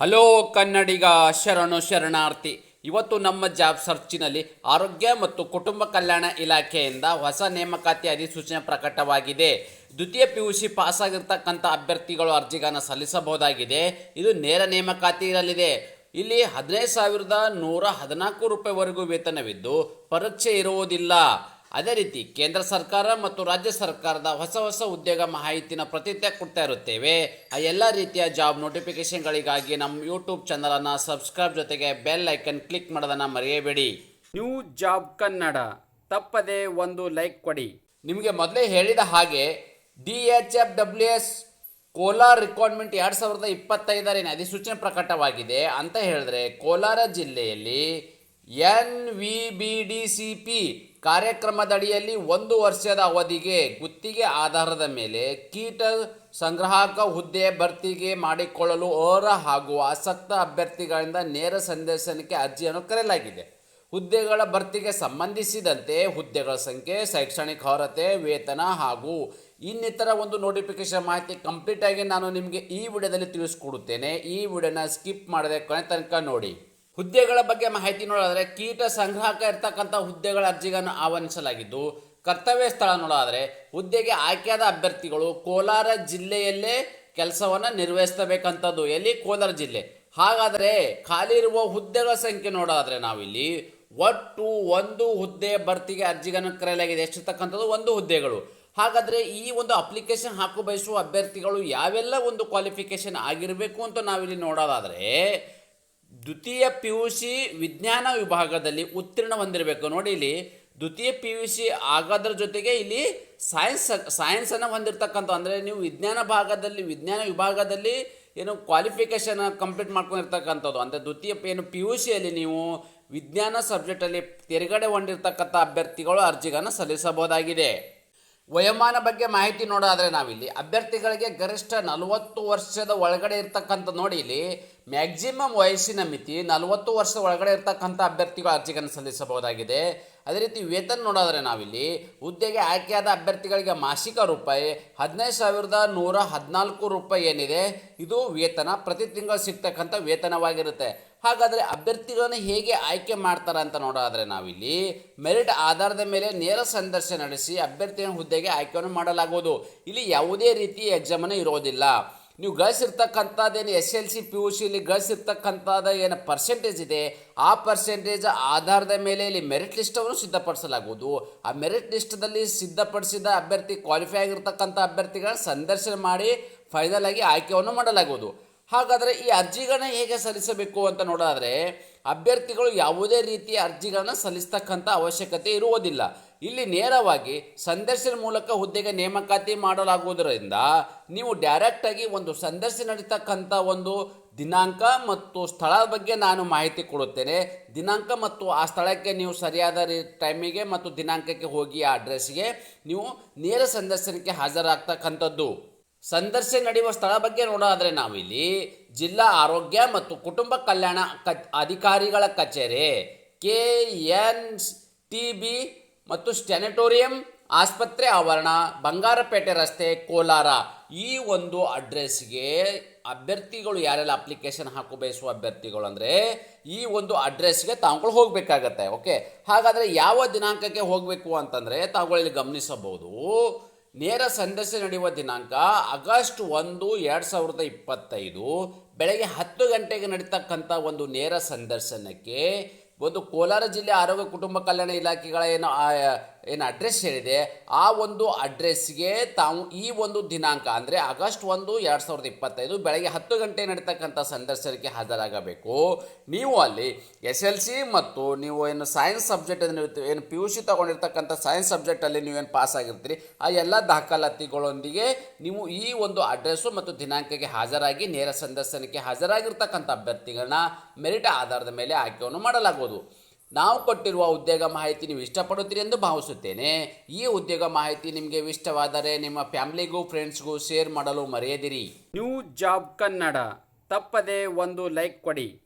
Hello ಕನ್ನಡಿಗ ಶರಣು ಶರಣಾರ್ಥಿ. ಇವತ್ತು ನಮ್ಮ ಜಾಬ್ ಸರ್ಚಿನಲ್ಲಿ ಆರೋಗ್ಯ ಮತ್ತು ಕುಟುಂಬ ಕಲ್ಯಾಣ ಇಲಾಖೆಯಿಂದ ಹೊಸ ನೇಮಕಾತಿ ಅಧಿಸೂಚನೆ ಪ್ರಕಟವಾಗಿದೆ. ದ್ವಿತೀಯ ಪಿ ಯು ಸಿ ಪಾಸಾಗಿರ್ತಕ್ಕಂಥ ಅಭ್ಯರ್ಥಿಗಳು ಅರ್ಜಿಗಳನ್ನು ಸಲ್ಲಿಸಬಹುದಾಗಿದೆ. ಇದು ನೇರ ನೇಮಕಾತಿ ಇರಲಿದೆ. ಇಲ್ಲಿ ಹದಿನೈದು ಸಾವಿರದ ನೂರ ಹದಿನಾಲ್ಕು ರೂಪಾಯಿವರೆಗೂ ವೇತನವಿದ್ದು ಪರೀಕ್ಷೆ ಇರುವುದಿಲ್ಲ. ಅದೇ ರೀತಿ ಕೇಂದ್ರ ಸರ್ಕಾರ ಮತ್ತು ರಾಜ್ಯ ಸರ್ಕಾರದ ಹೊಸ ಹೊಸ ಉದ್ಯೋಗ ಮಾಹಿತಿನ ಪ್ರತಿನಿತ್ಯ ಕೊಡ್ತಾ ಇರುತ್ತೇವೆ. ಆ ಎಲ್ಲ ರೀತಿಯ ಜಾಬ್ ನೋಟಿಫಿಕೇಶನ್ಗಳಿಗಾಗಿ ನಮ್ಮ ಯೂಟ್ಯೂಬ್ ಚಾನಲನ್ನು ಸಬ್ಸ್ಕ್ರೈಬ್ ಜೊತೆಗೆ ಬೆಲ್ ಐಕನ್ ಕ್ಲಿಕ್ ಮಾಡೋದನ್ನು ಮರೆಯಬೇಡಿ. ನ್ಯೂ ಜಾಬ್ ಕನ್ನಡ ತಪ್ಪದೆ ಒಂದು ಲೈಕ್ ಕೊಡಿ. ನಿಮಗೆ ಮೊದಲೇ ಹೇಳಿದ ಹಾಗೆ D H F W S Kolar requirement ಎರಡು ಸಾವಿರದ ಇಪ್ಪತ್ತೈದರ ಅಧಿಸೂಚನೆ ಪ್ರಕಟವಾಗಿದೆ ಅಂತ ಹೇಳಿದ್ರೆ ಕೋಲಾರ ಜಿಲ್ಲೆಯಲ್ಲಿ N V B D C P ಕಾರ್ಯಕ್ರಮದಡಿಯಲ್ಲಿ ಒಂದು ವರ್ಷದ ಅವಧಿಗೆ ಗುತ್ತಿಗೆ ಆಧಾರದ ಮೇಲೆ ಕೀಟ ಸಂಗ್ರಾಹಕ ಹುದ್ದೆ ಭರ್ತಿಗೆ ಮಾಡಿಕೊಳ್ಳಲು ಅರ್ಹ ಹಾಗೂ ಆಸಕ್ತ ಅಭ್ಯರ್ಥಿಗಳಿಂದ ನೇರ ಸಂದರ್ಶನಕ್ಕೆ ಅರ್ಜಿಯನ್ನು ಕರೆಯಲಾಗಿದೆ. ಹುದ್ದೆಗಳ ಭರ್ತಿಗೆ ಸಂಬಂಧಿಸಿದಂತೆ ಹುದ್ದೆಗಳ ಸಂಖ್ಯೆ, ಶೈಕ್ಷಣಿಕ ಅರ್ಹತೆ, ವೇತನ ಹಾಗೂ ಇನ್ನಿತರ ಒಂದು ನೋಟಿಫಿಕೇಶನ್ ಮಾಹಿತಿ ಕಂಪ್ಲೀಟಾಗಿ ನಾನು ನಿಮಗೆ ಈ ವಿಡಿಯೋದಲ್ಲಿ ತಿಳಿಸ್ಕೊಡುತ್ತೇನೆ. ಈ ವಿಡಿಯೋನ ಸ್ಕಿಪ್ ಮಾಡದೆ ಕೊನೆ ತನಕ ನೋಡಿ. ಹುದ್ದೆಗಳ ಬಗ್ಗೆ ಮಾಹಿತಿ ನೋಡೋದಾದರೆ ಕೀಟ ಸಂಗ್ರಾಹಕ ಇರ್ತಕ್ಕಂಥ ಹುದ್ದೆಗಳ ಅರ್ಜಿಗಳನ್ನು ಆಹ್ವಾನಿಸಲಾಗಿದ್ದು, ಕರ್ತವ್ಯ ಸ್ಥಳ ನೋಡೋದಾದರೆ ಹುದ್ದೆಗೆ ಆಯ್ಕೆಯಾದ ಅಭ್ಯರ್ಥಿಗಳು ಕೋಲಾರ ಜಿಲ್ಲೆಯಲ್ಲೇ ಕೆಲಸವನ್ನು ನಿರ್ವಹಿಸಬೇಕಂಥದ್ದು, ಎಲ್ಲಿ? ಕೋಲಾರ ಜಿಲ್ಲೆ. ಹಾಗಾದರೆ ಖಾಲಿ ಇರುವ ಹುದ್ದೆಗಳ ಸಂಖ್ಯೆ ನೋಡೋದಾದರೆ ನಾವಿಲ್ಲಿ ಒಟ್ಟು ಒಂದು ಹುದ್ದೆ ಭರ್ತಿಗೆ ಅರ್ಜಿಗಳನ್ನು ಕರೆಯಲಾಗಿದೆ. ಎಷ್ಟಿರ್ತಕ್ಕಂಥದ್ದು? ಒಂದು ಹುದ್ದೆಗಳು. ಹಾಗಾದರೆ ಈ ಒಂದು ಅಪ್ಲಿಕೇಶನ್ ಹಾಕು ಬಯಸುವ ಅಭ್ಯರ್ಥಿಗಳು ಯಾವೆಲ್ಲ ಒಂದು ಕ್ವಾಲಿಫಿಕೇಶನ್ ಆಗಿರಬೇಕು ಅಂತ ನಾವಿಲ್ಲಿ ನೋಡೋದಾದರೆ ದ್ವಿತೀಯ ಪಿ ಯು ಸಿ ವಿಜ್ಞಾನ ವಿಭಾಗದಲ್ಲಿ ಉತ್ತೀರ್ಣ ಹೊಂದಿರಬೇಕು. ನೋಡಿ ಇಲ್ಲಿ, ದ್ವಿತೀಯ ಪಿ ಯು ಸಿ ಆಗೋದ್ರ ಜೊತೆಗೆ ಇಲ್ಲಿ ಸೈನ್ಸ್ ಸೈನ್ಸನ್ನು ಹೊಂದಿರತಕ್ಕಂಥ, ಅಂದರೆ ನೀವು ವಿಜ್ಞಾನ ಭಾಗದಲ್ಲಿ, ವಿಜ್ಞಾನ ವಿಭಾಗದಲ್ಲಿ ಏನು ಕ್ವಾಲಿಫಿಕೇಷನ್ ಕಂಪ್ಲೀಟ್ ಮಾಡ್ಕೊಂಡಿರ್ತಕ್ಕಂಥದ್ದು. ಅಂದರೆ ದ್ವಿತೀಯ ಏನು ಪಿ ಯು ಸಿಯಲ್ಲಿ ನೀವು ವಿಜ್ಞಾನ ಸಬ್ಜೆಕ್ಟಲ್ಲಿ ತೆರೆಗಡೆ ಹೊಂದಿರತಕ್ಕಂಥ ಅಭ್ಯರ್ಥಿಗಳು ಅರ್ಜಿಗಳನ್ನು ಸಲ್ಲಿಸಬಹುದಾಗಿದೆ. ವಯೋಮಾನ ಬಗ್ಗೆ ಮಾಹಿತಿ ನೋಡೋದಾದರೆ ನಾವಿಲ್ಲಿ ಅಭ್ಯರ್ಥಿಗಳಿಗೆ ಗರಿಷ್ಠ ನಲವತ್ತು ವರ್ಷದ ಒಳಗಡೆ ಇರ್ತಕ್ಕಂಥ ನೋಡಿ ಇಲ್ಲಿ ಮ್ಯಾಕ್ಸಿಮಮ್ ವಯಸ್ಸಿನ ಮಿತಿ ನಲವತ್ತು ವರ್ಷದ ಒಳಗಡೆ ಇರ್ತಕ್ಕಂಥ ಅಭ್ಯರ್ಥಿಗಳು ಅರ್ಜಿಗಳನ್ನು ಸಲ್ಲಿಸಬಹುದಾಗಿದೆ. ಅದೇ ರೀತಿ ವೇತನ ನೋಡೋದ್ರೆ ನಾವಿಲ್ಲಿ ಹುದ್ದೆಗೆ ಆಯ್ಕೆಯಾದ ಅಭ್ಯರ್ಥಿಗಳಿಗೆ ಮಾಸಿಕ ರೂಪಾಯಿ ಹದಿನೈದು ಸಾವಿರದ ನೂರ ಹದಿನಾಲ್ಕು ರೂಪಾಯಿ ಏನಿದೆ. ಇದು ವೇತನ. ಪ್ರತಿ ತಿಂಗಳು ಸಿಗ್ತಕ್ಕಂಥ ವೇತನವಾಗಿರುತ್ತೆ. ಹಾಗಾದರೆ ಅಭ್ಯರ್ಥಿಗಳನ್ನು ಹೇಗೆ ಆಯ್ಕೆ ಮಾಡ್ತಾರೆ ಅಂತ ನೋಡೋದಾದರೆ ನಾವಿಲ್ಲಿ ಮೆರಿಟ್ ಆಧಾರದ ಮೇಲೆ ನೇರ ಸಂದರ್ಶನ ನಡೆಸಿ ಅಭ್ಯರ್ಥಿಯ ಹುದ್ದೆಗೆ ಆಯ್ಕೆಯನ್ನು ಮಾಡಲಾಗುವುದು. ಇಲ್ಲಿ ಯಾವುದೇ ರೀತಿ ಎಕ್ಸಾಮನ್ನು ಇರೋದಿಲ್ಲ. ನೀವು ಗಳಿಸಿರ್ತಕ್ಕಂಥದ್ದೇನು S L C, P U ಸಿಲಿ ಗಳಿಸಿರ್ತಕ್ಕಂಥದ್ದು ಏನು ಪರ್ಸೆಂಟೇಜ್ ಇದೆ, ಆ ಪರ್ಸೆಂಟೇಜ್ ಆಧಾರದ ಮೇಲೆ ಇಲ್ಲಿ ಮೆರಿಟ್ ಲಿಸ್ಟವನ್ನು ಸಿದ್ಧಪಡಿಸಲಾಗುವುದು. ಆ ಮೆರಿಟ್ ಲಿಸ್ಟದಲ್ಲಿ ಸಿದ್ಧಪಡಿಸಿದ ಅಭ್ಯರ್ಥಿ ಕ್ವಾಲಿಫೈ ಆಗಿರ್ತಕ್ಕಂಥ ಅಭ್ಯರ್ಥಿಗಳ ಸಂದರ್ಶನ ಮಾಡಿ ಫೈನಲ್ ಆಗಿ ಆಯ್ಕೆಯನ್ನು ಮಾಡಲಾಗುವುದು. ಹಾಗಾದರೆ ಈ ಅರ್ಜಿಗಳನ್ನ ಹೇಗೆ ಸಲ್ಲಿಸಬೇಕು ಅಂತ ನೋಡಿದ್ರೆ ಅಭ್ಯರ್ಥಿಗಳು ಯಾವುದೇ ರೀತಿಯ ಅರ್ಜಿಗಳನ್ನು ಸಲ್ಲಿಸ್ತಕ್ಕಂಥ ಅವಶ್ಯಕತೆ ಇರುವುದಿಲ್ಲ. ಇಲ್ಲಿ ನೇರವಾಗಿ ಸಂದರ್ಶನ ಮೂಲಕ ಹುದ್ದೆಗೆ ನೇಮಕಾತಿ ಮಾಡಲಾಗುವುದರಿಂದ ನೀವು ಡೈರೆಕ್ಟಾಗಿ ಒಂದು ಸಂದರ್ಶನ ನಡೀತಕ್ಕಂಥ ಒಂದು ದಿನಾಂಕ ಮತ್ತು ಸ್ಥಳದ ಬಗ್ಗೆ ನಾನು ಮಾಹಿತಿ ಕೊಡುತ್ತೇನೆ. ದಿನಾಂಕ ಮತ್ತು ಆ ಸ್ಥಳಕ್ಕೆ ನೀವು ಸರಿಯಾದ ರೀ ಟೈಮಿಗೆ ಮತ್ತು ದಿನಾಂಕಕ್ಕೆ ಹೋಗಿ ಆ ಅಡ್ರೆಸ್ಗೆ ನೀವು ನೇರ ಸಂದರ್ಶನಕ್ಕೆ ಹಾಜರಾಗ್ತಕ್ಕಂಥದ್ದು. ಸಂದರ್ಶನ ನಡೆಯುವ ಸ್ಥಳ ಬಗ್ಗೆ ನೋಡೋದಾದರೆ ನಾವಿಲ್ಲಿ ಜಿಲ್ಲಾ ಆರೋಗ್ಯ ಮತ್ತು ಕುಟುಂಬ ಕಲ್ಯಾಣ ಕ, ಅಧಿಕಾರಿಗಳ ಕಚೇರಿ ಕೆ ಎನ್ ಟಿ ಬಿ ಮತ್ತು ಸ್ಟ್ಯಾನಿಟೋರಿಯಂ ಆಸ್ಪತ್ರೆ ಆವರಣ, ಬಂಗಾರಪೇಟೆ ರಸ್ತೆ, ಕೋಲಾರ. ಈ ಒಂದು ಅಡ್ರೆಸ್ಗೆ ಅಭ್ಯರ್ಥಿಗಳು ಯಾರೆಲ್ಲ ಅಪ್ಲಿಕೇಶನ್ ಹಾಕು ಬಯಸುವ ಅಭ್ಯರ್ಥಿಗಳು ಅಂದರೆ ಈ ಒಂದು ಅಡ್ರೆಸ್ಗೆ ತಾವುಗಳು ಹೋಗಬೇಕಾಗತ್ತೆ, ಓಕೆ? ಹಾಗಾದರೆ ಯಾವ ದಿನಾಂಕಕ್ಕೆ ಹೋಗಬೇಕು ಅಂತಂದರೆ ತಾವುಗಳಲ್ಲಿ ಗಮನಿಸಬಹುದು. ನೇರ ಸಂದರ್ಶನ ನಡೆಯುವ ದಿನಾಂಕ ಆಗಸ್ಟ್ ಒಂದು, ಎರಡು ಸಾವಿರದ ಇಪ್ಪತ್ತೈದು. ಬೆಳಗ್ಗೆ ಹತ್ತು ಗಂಟೆಗೆ ನಡೀತಕ್ಕಂಥ ಒಂದು ನೇರ ಸಂದರ್ಶನಕ್ಕೆ ಒಂದು ಕೋಲಾರ ಜಿಲ್ಲೆ ಆರೋಗ್ಯ ಕುಟುಂಬ ಕಲ್ಯಾಣ ಇಲಾಖೆಗಳ ಏನು ಏನು ಅಡ್ರೆಸ್ ಹೇಳಿದೆ, ಆ ಒಂದು ಅಡ್ರೆಸ್ಗೆ ತಾವು ಈ ಒಂದು ದಿನಾಂಕ, ಅಂದರೆ ಆಗಸ್ಟ್ ಒಂದು ಎರಡು ಸಾವಿರದ ಇಪ್ಪತ್ತೈದು ಬೆಳಗ್ಗೆ ಹತ್ತು ಗಂಟೆ ನಡೀತಕ್ಕಂಥ ಸಂದರ್ಶನಕ್ಕೆ ಹಾಜರಾಗಬೇಕು. ನೀವು ಅಲ್ಲಿ ಎಸ್ ಎಲ್ ಸಿ ಮತ್ತು ನೀವು ಏನು ಸೈನ್ಸ್ ಸಬ್ಜೆಕ್ಟ್ ಏನು ಪಿ ಯು ಸಿ ತೊಗೊಂಡಿರ್ತಕ್ಕಂಥ ಸೈನ್ಸ್ ಸಬ್ಜೆಕ್ಟಲ್ಲಿ ನೀವೇನು ಪಾಸ್ ಆಗಿರ್ತೀರಿ, ಆ ಎಲ್ಲ ದಾಖಲಾತಿಗಳೊಂದಿಗೆ ನೀವು ಈ ಒಂದು ಅಡ್ರೆಸ್ಸು ಮತ್ತು ದಿನಾಂಕಕ್ಕೆ ಹಾಜರಾಗಿ ನೇರ ಸಂದರ್ಶನಕ್ಕೆ ಹಾಜರಾಗಿರ್ತಕ್ಕಂಥ ಅಭ್ಯರ್ಥಿಗಳನ್ನ ಮೆರಿಟ್ ಆಧಾರದ ಮೇಲೆ ಆಯ್ಕೆಯನ್ನು ಮಾಡಲಾಗುವುದು. ನಾವು ಕೊಟ್ಟಿರುವ ಉದ್ಯೋಗ ಮಾಹಿತಿ ನೀವು ಇಷ್ಟಪಡುತ್ತೀರಿ ಎಂದು ಭಾವಿಸುತ್ತೇನೆ. ಈ ಉದ್ಯೋಗ ಮಾಹಿತಿ ನಿಮಗೆ ಇಷ್ಟವಾದರೆ ನಿಮ್ಮ ಫ್ಯಾಮಿಲಿಗೂ, ಫ್ರೆಂಡ್ಸ್ಗೂ ಶೇರ್ ಮಾಡಲು ಮರೆಯದಿರಿ. New job Kannada. ತಪ್ಪದೆ ಒಂದು ಲೈಕ್ ಕೊಡಿ.